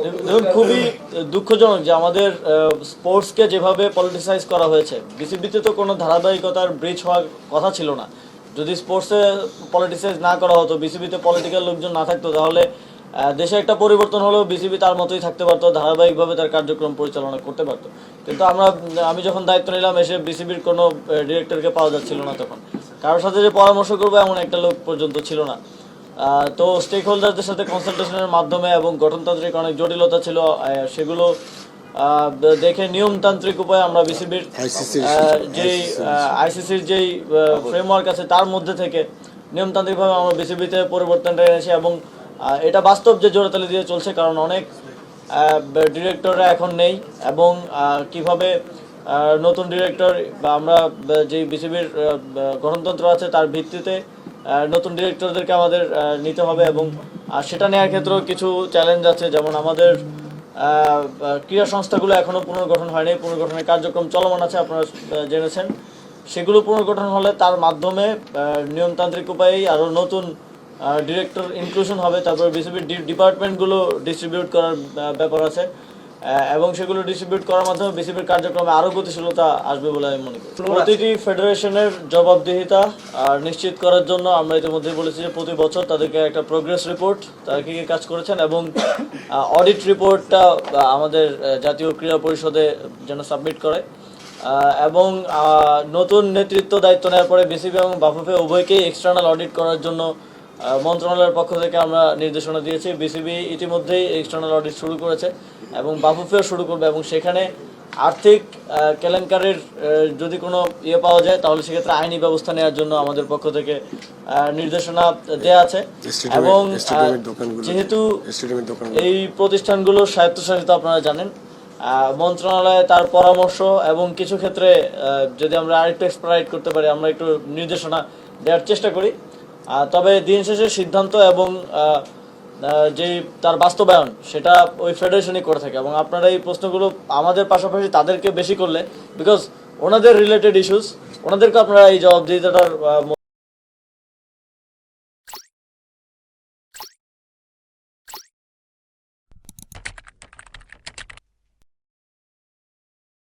দেখুন, খুবই দুঃখজনক যে আমাদের স্পোর্টসকে যেভাবে পলিটিসাইজ করা হয়েছে বিসিবিতে তো কোনো ধারাবাহিকতার ব্রিজ হওয়ার কথা ছিল না। যদি স্পোর্টসে পলিটিসাইজ না করা হতো বিসিবিতে পলিটিক্যাল লোকজন না থাকতো, তাহলে দেশে একটা পরিবর্তন হলেও বিসিবি তার মতোই থাকতে পারতো, ধারাবাহিকভাবে তার কার্যক্রম পরিচালনা করতে পারতো। কিন্তু আমরা, আমি যখন দায়িত্ব নিলাম, এসে বিসিবির কোনো ডিরেক্টরকে পাওয়া যাচ্ছিল না তখন। কারোর সাথে যে পরামর্শ করব, এমন একটা লোক পর্যন্ত ছিল না। তো স্টেক হোল্ডারদের সাথে কনসালটেশনের মাধ্যমে এবং গঠনতান্ত্রিক অনেক জটিলতা ছিল সেগুলো দেখে নিয়মতান্ত্রিক উপায়ে আমরা বিসিবির যেই আইসিসির যেই ফ্রেমওয়ার্ক আছে তার মধ্যে থেকে নিয়মতান্ত্রিকভাবে আমরা বিসিবিতে পরিবর্তনটা এনেছি এবং এটা বাস্তব যে জোড়াতালি দিয়ে চলছে কারণ অনেক ডিরেক্টররা এখন নেই এবং কীভাবে নতুন ডিরেক্টর বা আমরা যে বিসিবির গণতন্ত্র আছে তার ভিত্তিতে নতুন ডিরেক্টরদেরকে আমাদের নিতে হবে এবং সেটা নেওয়ার ক্ষেত্রেও কিছু চ্যালেঞ্জ আছে। যেমন আমাদের ক্রীড়া সংস্থাগুলো এখনও পুনর্গঠন হয়নি। পুনর্গঠনের কার্যক্রম চলমান আছে, আপনারা জেনেছেন। সেগুলো পুনর্গঠন হলে তার মাধ্যমে নিয়মতান্ত্রিক উপায়েই আরও নতুন ডিরেক্টর ইনক্লুশন হবে। তারপর বিসিবির ডিপার্টমেন্টগুলো ডিস্ট্রিবিউট করার ব্যাপার আছে। এবং সেগুলো ডিস্ট্রিবিউট করার মাধ্যমে বিসিবির কার্যক্রমে আরও গতিশীলতা আসবে বলে আমি মনে করি। প্রতিটি ফেডারেশনের জবাবদিহিতা আর নিশ্চিত করার জন্য আমরা ইতিমধ্যে বলেছি যে প্রতি বছর তাদেরকে একটা প্রোগ্রেস রিপোর্ট তারা কী কী কাজ করেছেন এবং অডিট রিপোর্টটা আমাদের জাতীয় ক্রীড়া পরিষদে যেন সাবমিট করে। এবং নতুন নেতৃত্ব দায়িত্ব নেওয়ার পরে বিসিবি এবং বাফুফে উভয়কেই এক্সটার্নাল অডিট করার জন্য মন্ত্রণালয়ের পক্ষ থেকে আমরা নির্দেশনা দিয়েছি। বিসিবি ইতিমধ্যেই এক্সটার্নাল অডিট শুরু করেছে এবং বাফুফেও শুরু করবে এবং সেখানে আর্থিক কেলেঙ্কারির যদি কোনো ইয়ে পাওয়া যায় তাহলে সেক্ষেত্রে আইনি ব্যবস্থা নেওয়ার জন্য আমাদের পক্ষ থেকে নির্দেশনা দেওয়া আছে। এবং যেহেতু এই প্রতিষ্ঠানগুলোর স্বায়ত্তশাসিত আপনারা জানেন আহ, মন্ত্রণালয়ে তার পরামর্শ এবং কিছু ক্ষেত্রে যদি আমরা আরেকটু এক্সপ্রাইট করতে পারি আমরা একটু নির্দেশনা দেওয়ার চেষ্টা করি। তবে দিন শেষে সিদ্ধান্ত এবং যে তার বাস্তবায়ন, সেটা ওই ফেডারেশনই করে থাকে। এবং আপনারা এই প্রশ্নগুলো আমাদের পাশাপাশি তাদেরকে বেশি করলে বিকজ ওনাদের রিলেটেড ইস্যুস ওনাদেরকে আপনারা এই জবাবদিহিতাটার